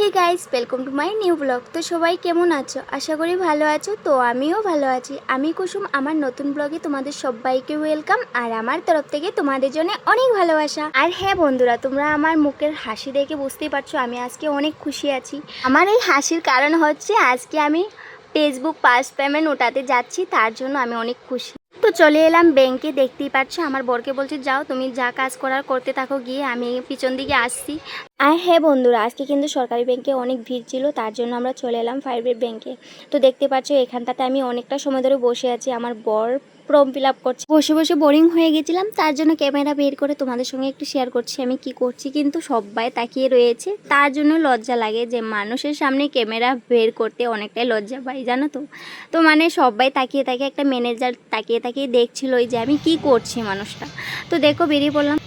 Hey guys welcome to my new blog তো সবাই কেমন আছো? আশা করি ভালো আছো। তো আমিও ভালো আছি। আমি কুসুম, আমার নতুন ব্লগে তোমাদের সবাইকে ওয়েলকাম আর আমার তরফ থেকে তোমাদের জন্য অনেক ভালোবাসা। আর হ্যাঁ বন্ধুরা, তোমরা আমার মুখের হাসি দেখে বুঝতেই পারছ, আমি আজকে অনেক খুশি আছি। আমার এই হাসির কারণ হচ্ছে, আজকে আমি ফেসবুক পাস পেমেন্ট ওটাতে যাচ্ছি, তার জন্য আমি অনেক খুশি। তো চলে এলাম ব্যাংকে দেখতেই পাচ্ছ, আমার বরকে বলছি, যাও, তুমি যা কাজ করার করতে থাকো, গিয়ে আমি পিছন দিকে আসছি। আর হ্যাঁ বন্ধুরা, আজকে কিন্তু সরকারি ব্যাংকে অনেক ভিড় ছিল, তার জন্য আমরা চলে এলাম প্রাইভেট ব্যাংকে তো দেখতে পাচ্ছ, এখানটাতে আমি অনেকটা সময় ধরে বসে আছি, আমার বর ফর্ম ফিল আপ করছে। বসে বসে বোরিং হয়ে গেছিলাম, তার জন্য ক্যামেরা বের করে তোমাদের সঙ্গে একটু শেয়ার করছি, আমি কি করছি কিন্তু সবাই তাকিয়ে রয়েছে। তার জন্য লজ্জা লাগে যে মানুষের সামনে ক্যামেরা বের করতে অনেকটাই লজ্জা পাই, জানো তো? তো মানে সবাই তাকিয়ে তাকিয়ে একটা ম্যানেজার তাকিয়ে তাকিয়ে দেখছিল যে আমি কি করছি মানুষটা। তো দেখো বেরিয়ে পড়লাম।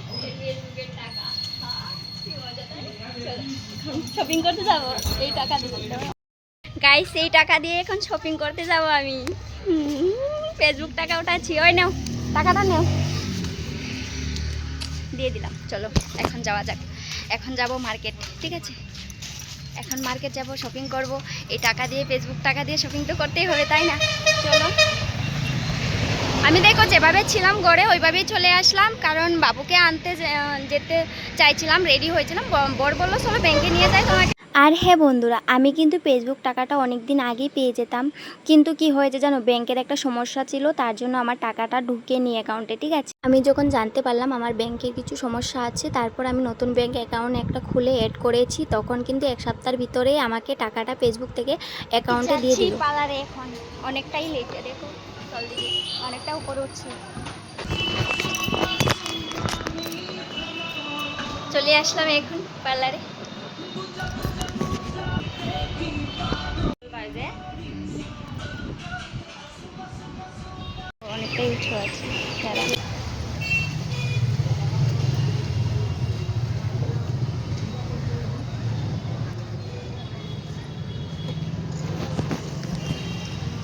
শপিং করতে যাব, এই টাকা দিয়ে গাইস এই টাকা দিয়ে এখন শপিং করতে যাব আমি। ফেসবুক টাকা উঠাচ্ছি, ওই নাও, টাকাটা নেও। দিয়ে দিলাম, চলো, এখন যাওয়া যাক। এখন যাব মার্কেট ঠিক আছে? এখন মার্কেট যাব শপিং করব। এই টাকা দিয়ে ফেসবুক টাকা দিয়ে শপিং তো করতেই হবে, তাই না? চলো। আমি দেখো যেভাবে ছিলাম গড়ে ওইভাবেই চলে আসলাম। কারণ বাবুকে আনতে যেতে চাইছিলাম রেডি হয়েছিলাম। বর বলল সবাই ব্যাংকে নিয়ে যায় তোমাকে। আর হ্যাঁ বন্ধুরা আমি কিন্তু ফেসবুক টাকাটা অনেক দিন আগেই পেয়ে যেতাম। কিন্তু কি হয়েছে জানো ব্যাংকের একটা সমস্যা ছিল তার জন্য আমার টাকাটা ঢুকে নি অ্যাকাউন্টে ঠিক আছে? আমি যখন জানতে পারলাম আমার ব্যাংকের কিছু সমস্যা আছে তারপর আমি নতুন ব্যাংক অ্যাকাউন্ট একটা খুলে অ্যাড করেছি তখন কিন্তু এক সপ্তাহের ভিতরে আমাকে টাকাটা ফেসবুক থেকে অ্যাকাউন্টে দিয়ে দিল। পার্লারে এখন। অনেকটাই লেটে দেখো। চল অনেকটা উপরে উঠছে। চলে আসলাম এখন পার্লারে অনেকটাই উঁচু আছে দাঁড়া।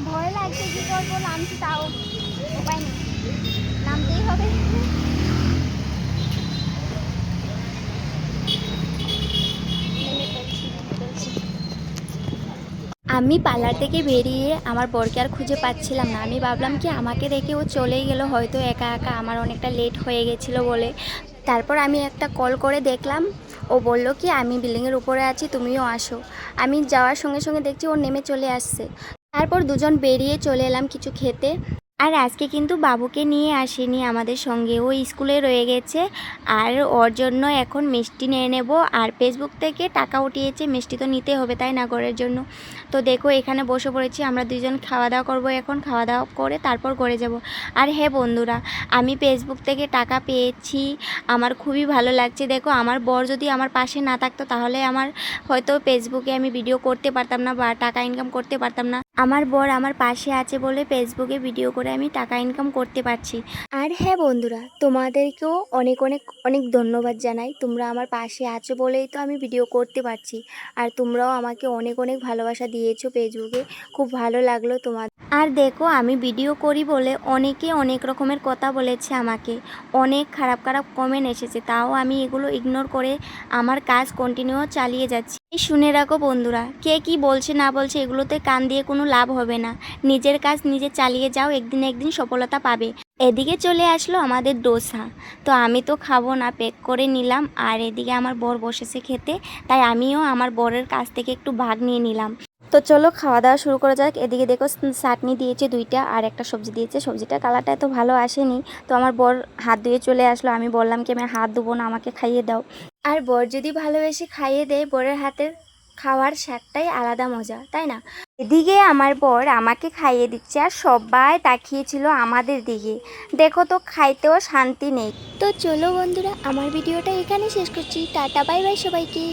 ভয় লাগছে কি করব নামছি তাও উপায় নেই নামতেই হবে নেমে পড়ছি, নেমে পড়ছি। আমি পার্লার থেকে বেরিয়ে আমার বরকে আর খুঁজে পাচ্ছিলাম না। আমি ভাবলাম কি আমাকে দেখে ও চলেই গেল, হয়তো একা একা আমার অনেকটা লেট হয়ে গেছিল বলে। তারপর আমি একটা কল করে দেখলাম, ও বলল কি, আমি বিল্ডিংয়ের উপরে আছি, তুমিও আসো। আমি যাওয়ার সঙ্গে সঙ্গে দেখছি ও নেমে চলে আসছে। তারপর দুজন বেরিয়ে চলে এলাম কিছু খেতে। আর আজকে কিন্তু বাবুকে নিয়ে আসেনি আমাদের সঙ্গে। ও স্কুলে রয়ে গেছে আর ওর জন্য এখন মিষ্টি নিয়ে নেব। আর ফেসবুক থেকে টাকা উঠিয়েছে, মিষ্টি তো নিতে হবে তাই না ঘরের জন্য? তো দেখো, এখানে বসে পড়েছি, আমরা দুজন খাওয়া দাওয়া করব এখন। খাওয়া দাওয়া করে তারপর ঘরে যাব। আর হ্যাঁ বন্ধুরা, আমি ফেসবুক থেকে টাকা পেয়েছি। আমার খুবই ভালো লাগছে। দেখো, আমার বর যদি আমার পাশে না থাকতো, তাহলে আমার হয়তো ফেসবুকে আমি ভিডিও করতে পারতাম না বা টাকা ইনকাম করতে পারতাম না। আমার বর আমার পাশে আছে বলে ফেসবুকে ভিডিও করে আমি টাকা ইনকাম করতে পারছি। আর হ্যাঁ বন্ধুরা তোমাদেরকেও অনেক অনেক অনেক ধন্যবাদ জানাই। তোমরা আমার পাশে আছো বলেই তো আমি ভিডিও করতে পারছি। আর তোমরাও আমাকে অনেক অনেক ভালোবাসা দিয়েছ ফেসবুকে খুব ভালো লাগল তোমার আর দেখো আমি ভিডিও করি বলে অনেকে অনেক রকমের কথা বলেছে আমাকে। অনেক খারাপ খারাপ কমেন্ট এসেছে তাও আমি এগুলো ইগনোর করে আমার কাজ কন্টিনিউ চালিয়ে যাচ্ছি। শুনে রাখো বন্ধুরা, কে কি বলছে না বলছে এগুলোতে কান দিয়ে কোনো লাভ হবে না। নিজের কাজ নিজে চালিয়ে যাও, একদিন একদিন সফলতা পাবে। এদিকে চলে আসলো আমাদের ডোসা। তো আমি তো খাব না, প্যাক করে নিলাম। আর এদিকে আমার বর বসেছে খেতে, তাই আমিও আমার বরের কাছ থেকে একটু ভাগ নিয়ে নিলাম। তো চলো খাওয়া দাওয়া শুরু করা যাক। এদিকে দেখো চাটনি দিয়েছে দুইটা আর একটা সবজি দিয়েছে। সবজিটা কালারটা এত ভালো আসেনি। তো আমার বর হাত ধুয়ে চলে আসলো। আমি বললাম কি আমি হাত ধুবো না, আমাকে খাইয়ে দাও। আর বর যদি ভালোবেসে খাইয়ে দেয়, বরের হাতের খাওয়ার স্বাদটাই আলাদা মজা, তাই না? এদিকে আমার বর আমাকে খাইয়ে দিচ্ছে আর সবাই তাকিয়েছিল আমাদের দিকে। দেখো তো, খাইতেও শান্তি নেই। তো চলো বন্ধুরা, আমার ভিডিওটা এখানে শেষ করছি। টাটা, বাই বাই সবাইকে।